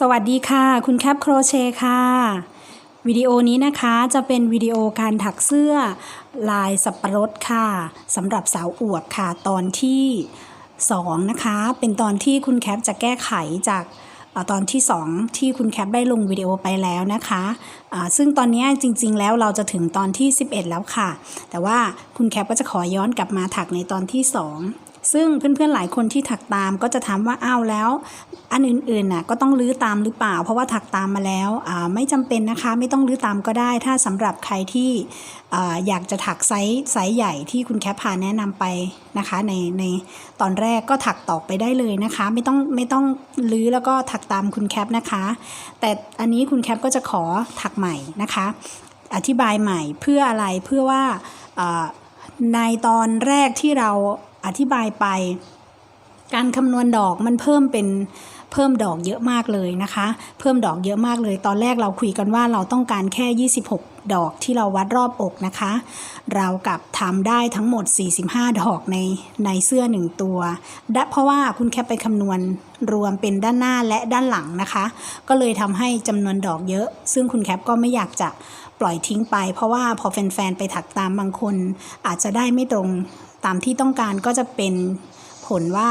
สวัสดีค่ะ คุณแคปโครเชต์ค่ะ วิดีโอนี้นะคะจะเป็นวิดีโอการถักเสื้อลายสับปะรดค่ะสำหรับสาวอวบค่ะตอนที่ 2 นะคะ เป็นตอนที่คุณแคปจะแก้ไขจากตอนที่ 2 ที่คุณแคปได้ลงวิดีโอไปแล้วนะคะอ่าซึ่งตอนนี้จริง ๆ แล้วเราจะถึงตอนที่ 11 แล้วค่ะ แต่ว่าคุณแคปก็จะขอย้อนกลับมาถักในตอนที่ 2 ซึ่งเพื่อนๆหลายคนที่ถักตามก็จะถามว่าอ้าวแล้ว อันอื่นๆน่ะก็ต้องลื้อตามหรือเปล่า เพราะว่าถักตามมาแล้วไม่จำเป็นนะคะไม่ต้องลื้อตามก็ได้ ถ้าสำหรับใครที่ออยากจะถักไซส์ไซส์ใหญ่ที่คุณแคปพาแนะนำไปนะคะในในตอนแรกก็ถักต่อไปได้เลยนะคะ ไม่ต้องไม่ต้องลื้อแล้วก็ถักตามคุณแคปนะคะ แต่อันนี้คุณแคปก็จะขอถักใหม่นะคะ อธิบายใหม่เพื่ออะไรเพื่อว่าในตอนแรกที่เรา อธิบายไป การคำนวณดอกมันเพิ่มเป็นเพิ่มดอกเยอะมากเลยนะคะ เพิ่มดอกเยอะมากเลย ตอนแรกเราคุยกันว่าเราต้องการแค่ 26 ดอกที่เราวัดรอบอกนะคะ เรากับทำได้ทั้งหมด 45 ดอกในในเสื้อ 1 ตัวและเพราะว่าคุณแคปไปคำนวณรวมเป็นด้านหน้าและด้านหลังนะคะ ก็เลยทำให้จำนวนดอกเยอะ ซึ่งคุณแคปก็ไม่อยากจะปล่อยทิ้งไป เพราะว่าพอแฟนๆไปถักตามบางคน อาจจะได้ไม่ตรง ตามที่ต้องการก็จะเป็นผลว่า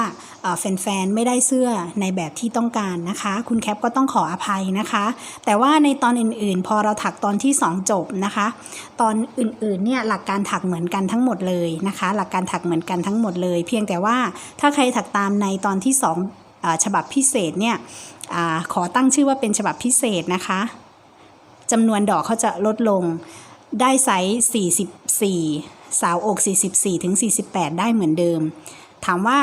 แฟนๆ ไม่ได้เสื้อในแบบที่ต้องการนะคะ คุณแคปก็ต้องขออภัยนะคะ แต่ว่าในตอนอื่นๆ พอเราถักตอนที่ 2 จบนะคะ ตอนอื่นๆ เนี่ยหลักการถักเหมือนกันทั้งหมดเลยนะคะ หลักการถักเหมือนกันทั้งหมดเลย เพียงแต่ว่าถ้าใครถักตามในตอนที่2อฉบับพิเศษเนี่ยอขอตั้งชื่อว่าเป็นฉบับพิเศษนะคะจำนวนดอกเขาจะลดลงได้ไซส์44 สาวอก 44ถึง48 ได้เหมือนเดิม ถามว่า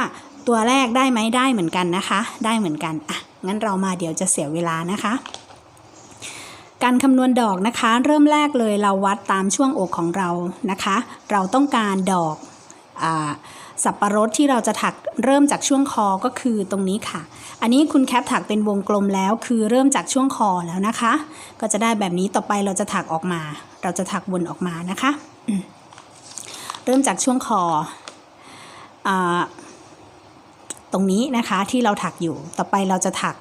ตัวแรกได้ไหมได้เหมือนกันนะคะ ได้เหมือนกันอะงั้นเรามาเดี๋ยวจะเสียเวลานะคะ การคำนวณดอกนะคะ เริ่มแรกเลยเราวัดตามช่วงอกของเรานะคะ เราต้องการดอกอสับปะรดที่เราจะถักเริ่มจากช่วงคอก็คือตรงนี้ค่ะ อันนี้คุณแคปถักเป็นวงกลมแล้วคือเริ่มจากช่วงคอแล้วนะคะ ก็จะได้แบบนี้ต่อไปเราจะถักออกมา เราจะถักวนออกมานะคะ เริ่มจากช่วงคออตรงนี้นะคะที่เราถักอยู่ ต่อไปเราจะถัก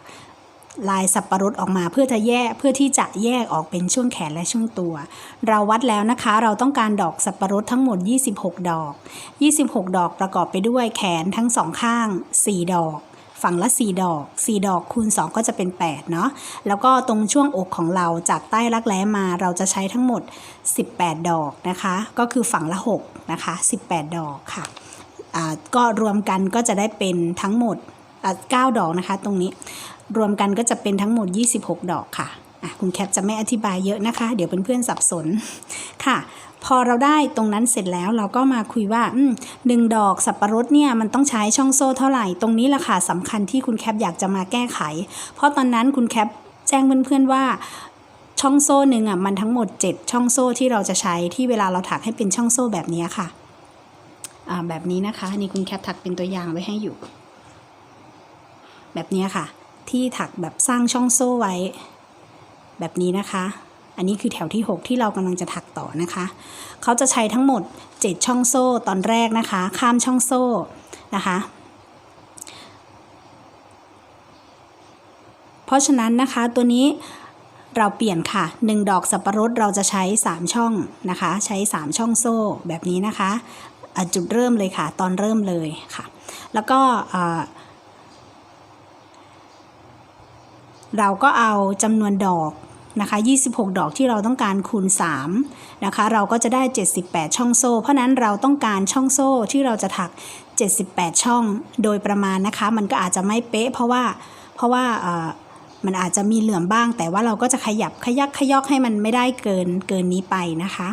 ลายสับปะรดออกมาเพื่อจะแยกเพื่อที่จะแยกออกเป็นช่วงแขนและช่วงตัว เราวัดแล้วนะคะ เราต้องการดอกสับปะรดทั้งหมด 26 ดอก 26 ดอกประกอบไปด้วยแขนทั้งสองข้าง 4 ดอก ฝั่งละ 4 ดอก 4 ดอกคูณ 2 ก็จะเป็น 8 เนาะ แล้วก็ตรงช่วงอกของเราจากใต้รักแร้มาเราจะใช้ทั้งหมด 18 ดอกนะคะ ก็คือฝั่งละ 6 นะคะ 18 ดอกค่ะอ่าก็รวมกันก็จะได้เป็นทั้งหมดอ่า9ดอกนะคะ ตรงนี้ รวมกันก็จะเป็นทั้งหมด 26 ดอกค่ะอะ คุณแคปจะไม่อธิบายเยอะนะคะ เดี๋ยวเพื่อนๆสับสนค่ะ พอเราได้ตรงนั้นเสร็จแล้วเราก็มาคุยว่าหนึ่งดอกสับปะรดเนี่ยมันต้องใช้ช่องโซ่เท่าไหร่ ตรงนี้แหละค่ะสำคัญที่คุณแคปอยากจะมาแก้ไข เพราะตอนนั้นคุณแคปแจ้งเพื่อนๆว่าช่องโซ่หนึ่งอะมันทั้งหมด 7 ช่องโซ่ที่เราจะใช้ที่เวลาเราถักให้เป็นช่องโซ่แบบนี้ค่ะแบบนี้นะคะนี่คุณแคปถักเป็นตัวอย่างไว้ให้อยู่ แบบนี้ค่ะ ที่ถักแบบสร้างช่องโซ่ไว้ แบบนี้นะคะ อันนี้คือแถวที่ 6 ที่เรากำลังจะถักต่อนะคะ เขาจะใช้ทั้งหมด 7 ช่องโซ่ตอนแรกนะคะ ข้ามช่องโซ่นะคะ เพราะฉะนั้นนะคะตัวนี้เราเปลี่ยนค่ะ 1 ดอกสับปะรดเราจะใช้ 3 ช่องนะคะ ใช้ 3 ช่องโซ่แบบนี้นะคะะจุดเริ่มเลยค่ะ ตอนเริ่มเลยค่ะ แล้วก็เราก็เอาจำนวนดอก นะคะ 26 ดอกที่เราต้องการคูณ 3 นะคะ เราก็จะได้ 78 ช่องโซ่ เพราะนั้นเราต้องการช่องโซ่ที่เราจะถัก 78 ช่องโดยประมาณนะคะ มันก็อาจจะไม่เป๊ะ เพราะว่า เพราะว่าเอ่อมันอาจจะมีเหลื่อมบ้าง แต่ว่าเราก็จะขยับขยักขยอกให้มันไม่ได้เกินเกินนี้ไปนะคะ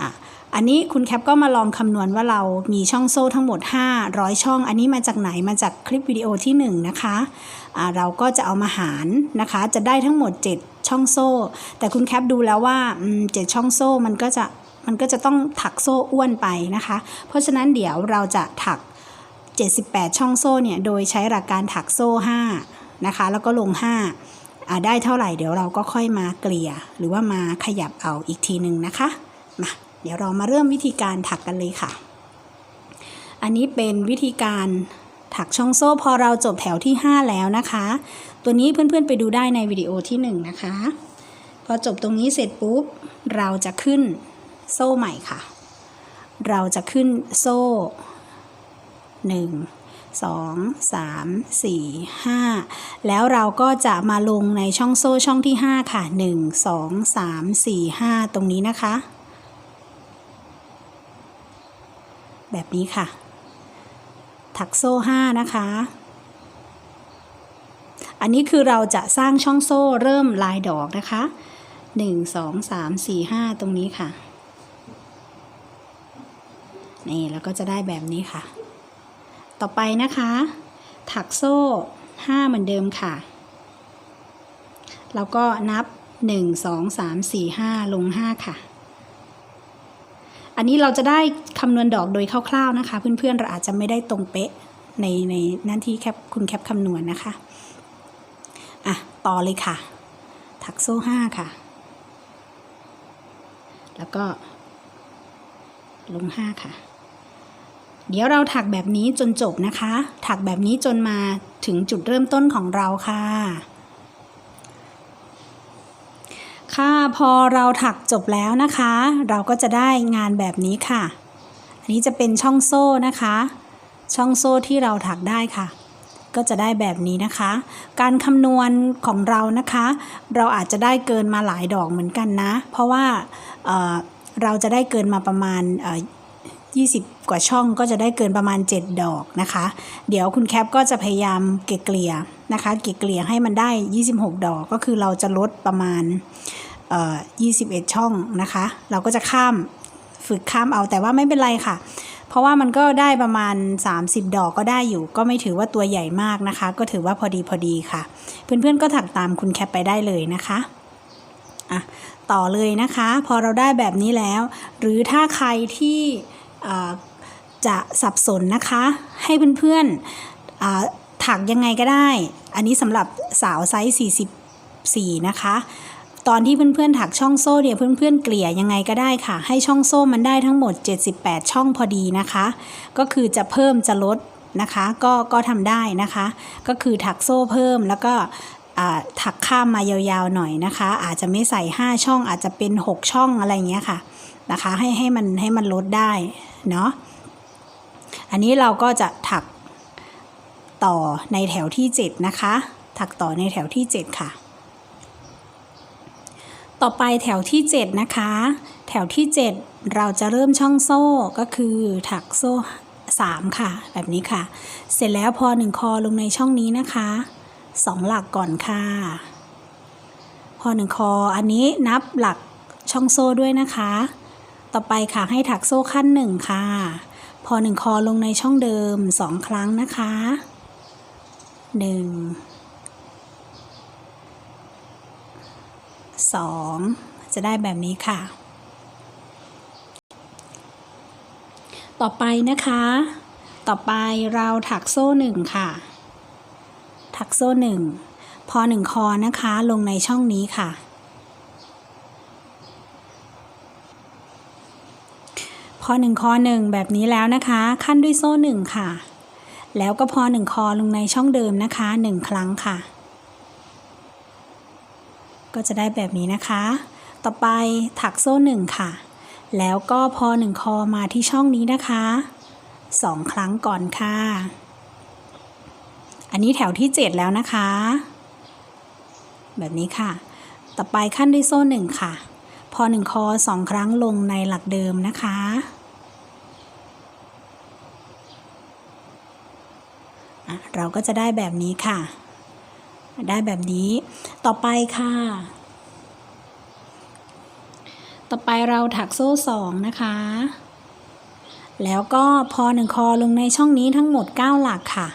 อะ อันนี้คุณแคปก็มาลองคำนวณว่าเรามีช่องโซ่ทั้งหมด 500 ช่อง อันนี้มาจากไหนมาจากคลิปวิดีโอที่ 1 นะคะเราก็จะเอามาหารนะคะ จะได้ทั้งหมด 7 ช่องโซ่ แต่คุณแคปดูแล้วว่าเจ็ดช่องโซ่มันก็จะมันก็จะต้องถักโซ่อ้วนไปนะคะ เพราะฉะนั้นเดี๋ยวเราจะถัก 78 ช่องโซ่เนี่ยโดยใช้หลักการถักโซ่5นะคะ แล้วก็ลง5อ่าได้เท่าไหร่เดี๋ยวเราก็ค่อยมาเกลี่ย หรือว่ามาขยับเอาอีกทีหนึ่งนะคะมา ดี๋ยวเรามาเริ่มวิธีการถักกันเลยค่ะ อันนี้เป็นวิธีการถักช่องโซ่พอเราจบแถวที่ 5 แล้วนะคะ ตัวนี้เพื่อนๆไปดูได้ในวิดีโอที่หนึ่งนะคะ พอจบตรงนี้เสร็จปุ๊บ เราจะขึ้นโซ่ใหม่ค่ะ เราจะขึ้นโซ่หนึ่งสองสามสี่ห้าแล้วเราก็จะมาลงในช่องโซ่ช่องที่ห้าค่ะหนึ่งสองสามสี่ห้าตรงนี้นะคะ แบบนี้ค่ะ ถักโซ่ห้านะคะ อันนี้คือเราจะสร้างช่องโซ่เริ่มลายดอกนะคะหนึ่งสองสามสี่ห้าตรงนี้ค่ะ นี่แล้วก็จะได้แบบนี้ค่ะ ต่อไปนะคะ ถักโซ่ห้าเหมือนเดิมค่ะ แล้วก็นับหนึ่งสองสามสี่ห้าลงห้าค่ะ อันนี้เราจะได้คำนวณดอกโดยคร่าวๆนะคะ เพื่อนๆเราอาจจะไม่ได้ตรงเป๊ะในในหนั่นที่แคปคุณแคปคำนวณนะคะอะต่อเลยค่ะ ถักโซ่ห้าค่ะ แล้วก็ ลงห้าค่ะ เดี๋ยวเราถักแบบนี้จนจบนะคะ ถักแบบนี้จนมาถึงจุดเริ่มต้นของเราค่ะ ค่ะพอเราถักจบแล้วนะคะ เราก็จะได้งานแบบนี้ค่ะ อันนี้จะเป็นช่องโซ่นะคะ ช่องโซ่ที่เราถักได้ค่ะ ก็จะได้แบบนี้นะคะ การคำนวณของเรานะคะ เราอาจจะได้เกินมาหลายดอกเหมือนกันนะ เพราะว่าเเราจะได้เกินมาประมาณ 20 กว่าช่องก็จะได้เกินประมาณ 7 ดอกนะคะ เดี๋ยวคุณแคปก็จะพยายามเกลี่ยนะคะ เกลี่ยให้มันได้ 26 ดอกก็คือเราจะลดประมาณเอ่อ21 ช่องนะคะ เราก็จะข้ามฝึกข้ามเอาแต่ว่าไม่เป็นไรค่ะ เพราะว่ามันก็ได้ประมาณ 30 ดอกก็ได้อยู่ ก็ไม่ถือว่าตัวใหญ่มากนะคะ ก็ถือว่าพอดีพอดีค่ะ เพื่อนๆก็ถักตามคุณแคปไปได้เลยนะคะอะต่อเลยนะคะ พอเราได้แบบนี้แล้ว หรือถ้าใครที่ จะสับสนนะคะ ให้เพื่อนๆถักยังไงก็ได้ อันนี้สำหรับสาวไซส์ 44 นะคะ ตอนที่เพื่อนๆถักช่องโซ่เนี่ยเพื่อนๆเกลี่ยยังไงก็ได้ค่ะ ให้ช่องโซ่มันได้ทั้งหมด 78 ช่องพอดีนะคะ ก็คือจะเพิ่มจะลดนะคะ ก็ก็ทำได้นะคะ ก็คือถักโซ่เพิ่มแล้วก็ถักข้ามมายาวๆหน่อยนะคะ อาจจะไม่ใส่ 5 ช่องอาจจะเป็น 6 ช่องอะไรอย่างเงี้ยค่ะ นะคะ ให้ให้มันให้มันลดได้เนาะอันนี้เราก็จะถักต่อในแถวที่ 7 นะคะ ถักต่อในแถวที่ 7 ค่ะ ต่อไปแถวที่ 7 นะคะ แถวที่ 7 เราจะเริ่มช่องโซ่ก็คือถักโซ่ 3 ค่ะ แบบนี้ค่ะ เสร็จแล้วพอ 1 คอลงในช่องนี้นะคะ 2 หลักก่อนค่ะ พอ 1 คออันนี้นับหลักช่องโซ่ด้วยนะคะ ต่อไปค่ะให้ถักโซ่ขั้น1ค่ะ พอ1คอลงในช่องเดิม2ครั้งนะคะ1สองจะได้แบบนี้ค่ะ ต่อไปนะคะ ต่อไปเราถักโซ่หนึ่งค่ะ ถักโซ่หนึ่งพอหนึ่งคอนะคะลงในช่องนี้ค่ะ พอหนึ่งคอหนึ่งแบบนี้แล้วนะคะ ขั้นด้วยโซ่หนึ่งค่ะ แล้วก็พอหนึ่งคอลงในช่องเดิมนะคะหนึ่งครั้งค่ะ ก็จะได้แบบนี้นะคะ ต่อไปถักโซ่หนึ่งค่ะ แล้วก็พอหนึ่งคอมาที่ช่องนี้นะคะสองครั้งก่อนค่ะ อันนี้แถวที่ 7 แล้วนะคะ แบบนี้ค่ะ ต่อไปขั้นด้วยโซ่หนึ่งค่ะพอหนึ่งคอสองครั้งลงในหลักเดิมนะคะอะ เราก็จะได้แบบนี้ค่ะ ได้แบบนี้ต่อไปค่ะ ต่อไปเราถักโซ่สองนะคะ แล้วก็พอหนึ่งคอลงในช่องนี้ทั้งหมด 9 หลักค่ะ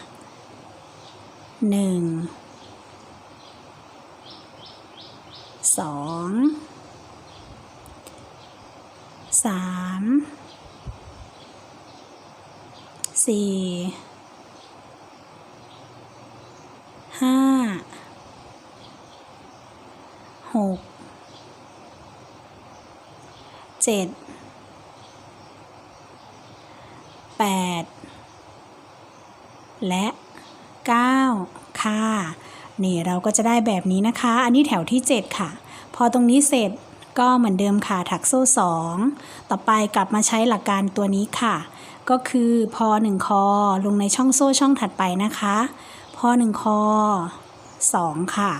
1 2 3 4 ห้าหกเจ็ดแปดและเก้าค่ะ นี่เราก็จะได้แบบนี้นะคะ อันนี้แถวที่7ค่ะ พอตรงนี้เสร็จก็เหมือนเดิมค่ะ ถักโซ่2ต่อไปกลับมาใช้หลักการตัวนี้ค่ะ ก็คือพอ1คอลงในช่องโซ่ช่องถัดไปนะคะ พอ1คอ2ค่ะ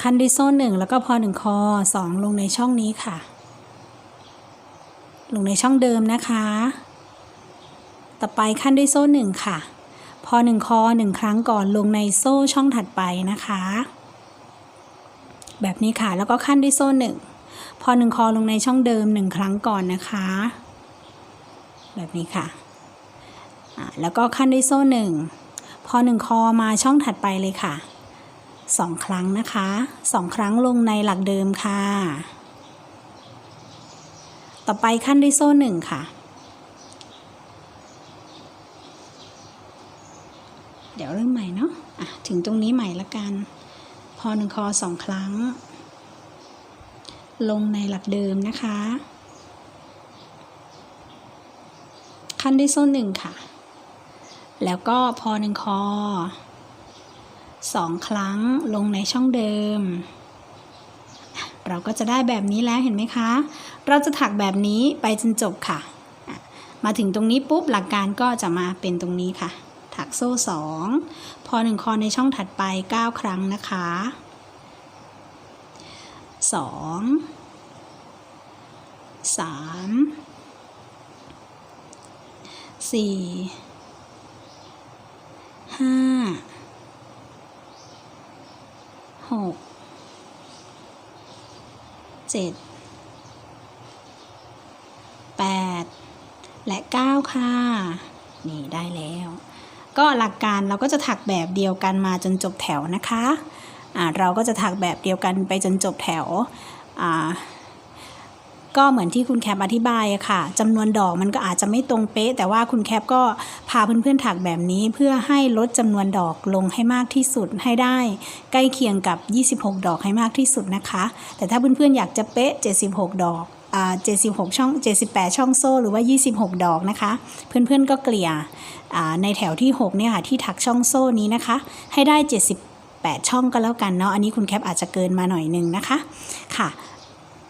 คันด้วยโซ่หนึ่งแล้วก็พอหนึ่งคอสองลงในช่องนี้ค่ะ ลงในช่องเดิมนะคะ ต่อไปขั้นด้วยโซ่หนึ่งค่ะ พอหนึ่งคอหนึ่งครั้งก่อนลงในโซ่ช่องถัดไปนะคะ แบบนี้ค่ะ แล้วก็ขั้นด้วยโซ่หนึ่งพอหนึ่งคอลงในช่องเดิมหนึ่งครั้งก่อนนะคะ แบบนี้ค่ะแล้วก็ขั้นด้วยโซ่หนึ่งพอหนึ่งคอมาช่องถัดไปเลยค่ะสองครั้งนะคะสองครั้งลงในหลักเดิมค่ะ ต่อไปขั้นด้วยโซ่หนึ่งค่ะ เดี๋ยวเริ่มใหม่เนาะะถึงตรงนี้ใหม่ละกัน พอหนึ่งคอสองครั้ง ลงในหลักเดิมนะคะ ขั้นด้วยโซ่หนึ่งค่ะ แล้วก็พอหนึ่งคอสองครั้งลงในช่องเดิม เราก็จะได้แบบนี้แล้วเห็นไหมคะ เราจะถักแบบนี้ไปจนจบค่ะ มาถึงตรงนี้ปุ๊บหลักการก็จะมาเป็นตรงนี้ค่ะ ถักโซ่สองพอหนึ่งคอในช่องถัดไป 9 ครั้งนะคะสองสามสี่ห้าหกเจ็ดแปดและเก้าค่ะ นี่ได้แล้ว ก็หลักการเราก็จะถักแบบเดียวกันมาจนจบแถวนะคะอ่าเราก็จะถักแบบเดียวกันไปจนจบแถวก็เหมือนที่คุณแคปอธิบายอะค่ะจำนวนดอกมันก็อาจจะไม่ตรงเป๊ะ แต่ว่าคุณแคปก็พาเพื่อนๆถักแบบนี้เพื่อให้ลดจำนวนดอกลงให้มากที่สุดให้ได้ ใกล้เคียงกับ 26 ดอกให้มากที่สุดนะคะ แต่ถ้าเพื่อนๆอยากจะเป๊ะ 76 ดอกอ่า 76 ช่อง 78 ช่องโซ่หรือว่า 26 ดอกนะคะ เพื่อนๆก็เกลี่ยในแถวที่ 6 เนี่ยค่ะที่ถักช่องโซ่นี้นะคะ ให้ได้ 78 ช่องก็แล้วกันเนาะอันนี้คุณแคปอาจจะเกินมาหน่อยหนึงนะคะค่ะ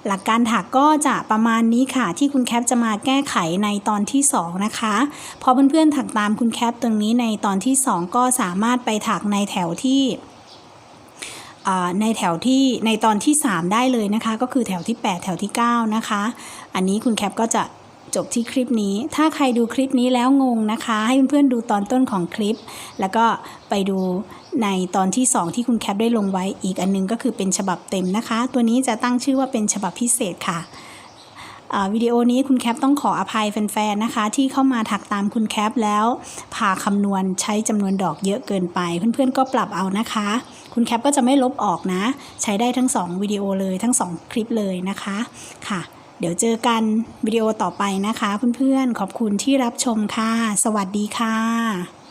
หลักการถักก็จะประมาณนี้ค่ะ ที่คุณแคปจะมาแก้ไขในตอนที่ 2 นะคะพอเพื่อนๆถักตามคุณแคปตรงนี้ในตอนที่ 2 ก็สามารถไปถักในแถวที่ ในแถวที่ในตอนที่ 3 ได้เลยนะคะ ก็คือแถวที่ 8 แถวที่ 9 นะคะ อันนี้คุณแคปก็จะจบที่คลิปนี้ ถ้าใครดูคลิปนี้แล้วงงนะคะ ให้เพื่อนๆดูตอนต้นของคลิป แล้วก็ไปดูในตอนที่ 2 ที่คุณแคปได้ลงไว้อีกอันนึงก็คือเป็นฉบับเต็มนะคะ ตัวนี้จะตั้งชื่อว่าเป็นฉบับพิเศษค่ะ วิดีโอนี้คุณแคปต้องขออภัยแฟนๆนะคะ ที่เข้ามาถักตามคุณแคปแล้วพาคำนวณใช้จำนวนดอกเยอะเกินไป เพื่อนๆก็ปรับเอานะคะ คุณแคปก็จะไม่ลบออกนะ ใช้ได้ทั้ง 2 วิดีโอเลยทั้ง 2 คลิปเลยนะคะค่ะ เดี๋ยวเจอกันวิดีโอต่อไปนะคะ เพื่อนๆขอบคุณที่รับชมค่ะ สวัสดีค่ะ